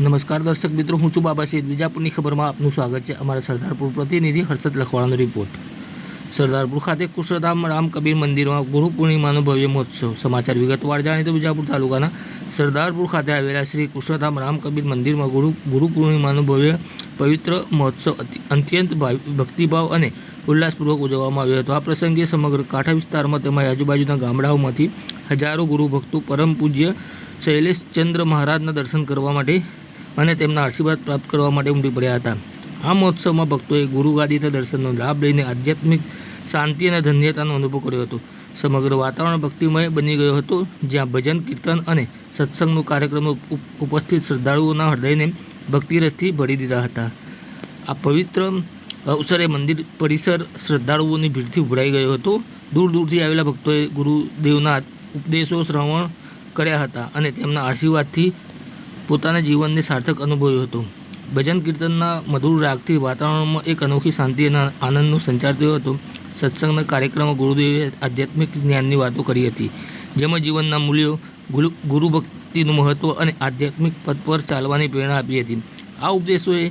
નમસ્કાર દર્શક મિત્રો, હું છું બાબા શેઠ. વિજાપુરની ખબરમાં આપનું સ્વાગત છે. અમારા સરદારપુર પ્રતિનિધિ હર્ષદ લખવાળાનો રિપોર્ટ સરદારપુર ખાતે કુશળધામ રામ કબીર મંદિરમાં ગુરુ પૂર્ણિમાનો ભવ્ય મહોત્સવ. સમાચાર વિગતવાર જાણીએ તો વિજાપુર તાલુકાના સરદારપુર ખાતે આવેલા શ્રી કુશળધામ રામ કબીર મંદિરમાં ગુરુ ગુરુ પૂર્ણિમાનો ભવ્ય પવિત્ર મહોત્સવ અતિ- અત્યંત ભાવ- ભક્તિભાવ અને ઉલ્લાસપૂર્વક ઉજવવામાં આવ્યો હતો. આ પ્રસંગે સમગ્ર કાંઠા વિસ્તારમાં તેમજ આજુબાજુના ગામડાઓમાંથી હજારો ગુરુ ભક્તો પરમ પૂજ્ય શૈલેષચંદ્ર મહારાજના દર્શન કરવા માટે અને તેમના આશીર્વાદ પ્રાપ્ત કરવા માટે ઉમટી પડ્યા હતા. આ મહોત્સવમાં ભક્તોએ ગુરુગાદીના દર્શનનો લાભ લઈને આધ્યાત્મિક શાંતિ અને ધન્યતાનો અનુભવ કર્યો હતો. સમગ્ર વાતાવરણ ભક્તિમય બની ગયો હતો, જ્યાં ભજન, કીર્તન અને સત્સંગનો કાર્યક્રમ ઉપ- ઉપસ્થિત શ્રદ્ધાળુઓના હૃદયને ભક્તિરસથી ભરી દીધા હતા. આ પવિત્ર અવસરે મંદિર પરિસર શ્રદ્ધાળુઓની ભીડથી ઉભરાઈ ગયો હતો. દૂર દૂરથી આવેલા ભક્તોએ ગુરુદેવના ઉપદેશો શ્રવણ કર્યા હતા અને તેમના આશીર્વાદથી પોતાના જીવનને સાર્થક અનુભવ્યું હતું. ભજન કીર્તનના મધુર રાગથી વાતાવરણમાં એક અનોખી શાંતિ અને આનંદનો સંચાર થયો હતો. સત્સંગના કાર્યક્રમમાં ગુરુદેવે આધ્યાત્મિક જ્ઞાનની વાતો કરી હતી. જેમાં જીવનના મૂલ્યો ગુરુ ભક્તિનું મહત્ત્વ અને આધ્યાત્મિક પદ પર ચાલવાની પ્રેરણા આપી હતી. આ ઉપદેશોએ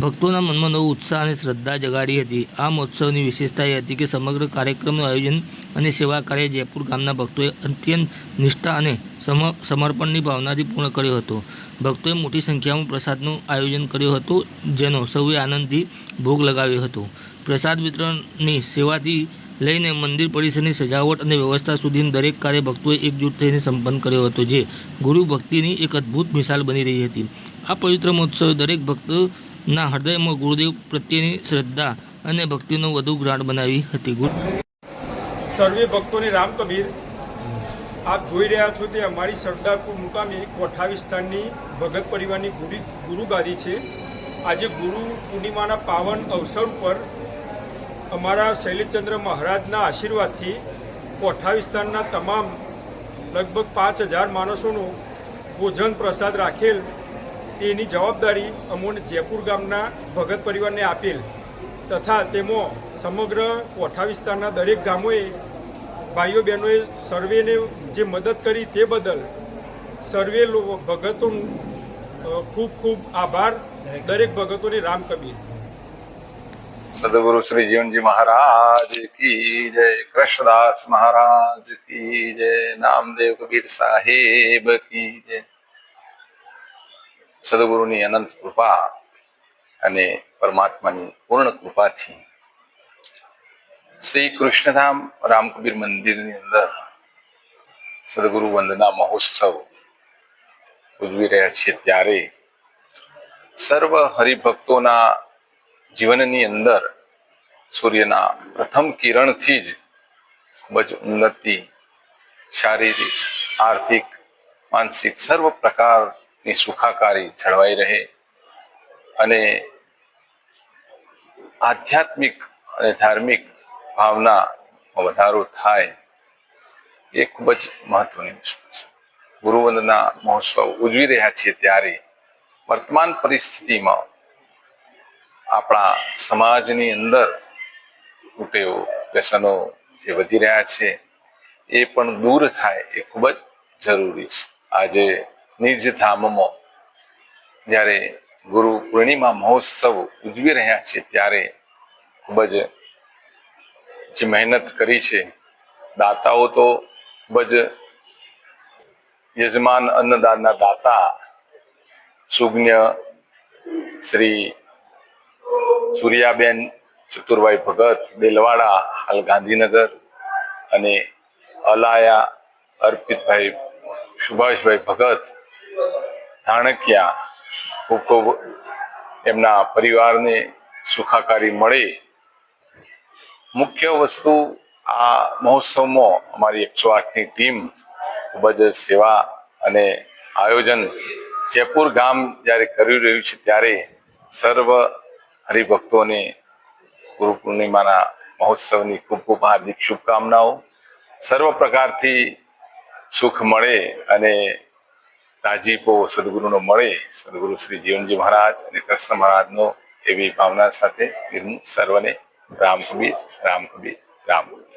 ભક્તોના મનમાં નવો ઉત્સાહ અને શ્રદ્ધા જગાડી હતી. આ મહોત્સવની વિશેષતા એ હતી કે સમગ્ર કાર્યક્રમનું આયોજન અને સેવા કાર્ય જયપુર ગામના ભક્તોએ અત્યંત નિષ્ઠા અને સમ, સમર્પણની ભાવનાથી પૂર્ણ કર્યો હતો. ભક્તોએ મોટી સંખ્યામાં પ્રસાદનું આયોજન કર્યું હતું, જેનો સૌએ આનંદથી ભોગ લગાવ્યો હતો. પ્રસાદ વિતરણની સેવાથી લઈને મંદિર પરિસરની સજાવટ અને વ્યવસ્થા સુધીનું દરેક કાર્ય ભક્તોએ એકજૂટ થઈને સંપન્ન કર્યો હતો, જે ગુરુ ભક્તિની એક અદ્ભુત મિસાલ બની રહી હતી. આ પવિત્ર મહોત્સવ દરેક ભક્તના હૃદયમાં ગુરુદેવ પ્રત્યેની શ્રદ્ધા અને ભક્તિનો વધુ ગ્રાઢ બનાવી હતી. ગુરુ સર્વે ભક્તોને રામ કબીર. આપ જોઈ રહ્યા છો તે અમારી સરદારપુર મુકામે કોઠાવી સ્થાનની ભગત પરિવારની ગુરુ ગુરુગાદી છે. આજે ગુરુ પૂર્ણિમાના પાવન અવસર ઉપર અમારા શૈલેષચંદ્ર મહારાજના આશીર્વાદથી કોઠાવી સ્થાનના તમામ લગભગ પાંચ હજાર માણસોનું ભોજન પ્રસાદ રાખેલ તેની જવાબદારી અમોને જયપુર ગામના ભગત પરિવારને આપેલ તથા તેમાં સમગ્ર કોઠા વિસ્તારના દરેક ગામોએ ભાઈઓ બહેનોએ સર્વેને જે મદદ કરી તે બદલ સર્વે ભગતોનું ખૂબ ખૂબ આભાર. દરેક ભગતોને રામ કબીર. સદગુરુ શ્રી જીવનજી મહારાજ કી જય, કૃષ્ણદાસ મહારાજ કી જય, નામદેવ કબીર સાહેબ કી જય. સદગુરુની અનંત કૃપા અને પરમાત્માની પૂર્ણ કૃપાથી શ્રી કૃષ્ણધામ રામકબીર મંદિરની અંદર સદગુરુ વંદના મહોત્સવ ઉજવી રહ્યા છીએ ત્યારે સર્વ હરિભક્તોના જીવનની અંદર સૂર્યના પ્રથમ કિરણથી જ ખૂબ જ ઉન્નતિ, શારીરિક, આર્થિક, માનસિક સર્વ પ્રકારની સુખાકારી જળવાઈ રહે અને આધ્યાત્મિક અને ધાર્મિક ભાવનામાં વધારો થાય એ ખૂબ જ મહત્વની વસ્તુ છે. ગુરુવંદના મહોત્સવ ઉજવી રહ્યા છીએ ત્યારે વર્તમાન પરિસ્થિતિમાં આપણા સમાજની અંદર કુટેવો વ્યસનો જે વધી રહ્યા છે એ પણ દૂર થાય એ ખૂબ જ જરૂરી છે. આજે નિજ ધામમાં જ્યારે ગુરુ પૂર્ણિમા મહોત્સવ ઉજવી રહ્યા છે ત્યારે ખૂબ જ જે મહેનત કરી છે. દાતાઓ તો ખૂબ જ યજમાન અન્નદાનના દાતા સુજ્ઞ શ્રી સૂર્યાબેન, ચતુરભાઈ ભગત, દેલવાડા, હાલ ગાંધીનગર અને અલાયા, અર્પિતભાઈ, સુભાષભાઈ ભગત, ધાણકિયા, ખૂબ ખૂબ એમના પરિવારને સુખાકારી મળે. મુખ્ય વસ્તુ આ મહોત્સવમાં અમારી એકસો આઠની ટીમ ખૂબ જ સેવા અને આયોજન જયપુર ગામ જ્યારે કરી રહ્યું છે ત્યારે સર્વ હરિભક્તોને ગુરુ પૂર્ણિમાના મહોત્સવની ખૂબ ખૂબ હાર્દિક શુભકામનાઓ. સર્વ પ્રકારથી સુખ મળે અને રાજીપો સદગુરુનો મળે. સદગુરુ શ્રી જીવનજી મહારાજ અને કૃષ્ણ મહારાજનો એવી ભાવના સાથે હું સર્વને રામ કબીર રામ કબીર રામ. કબીર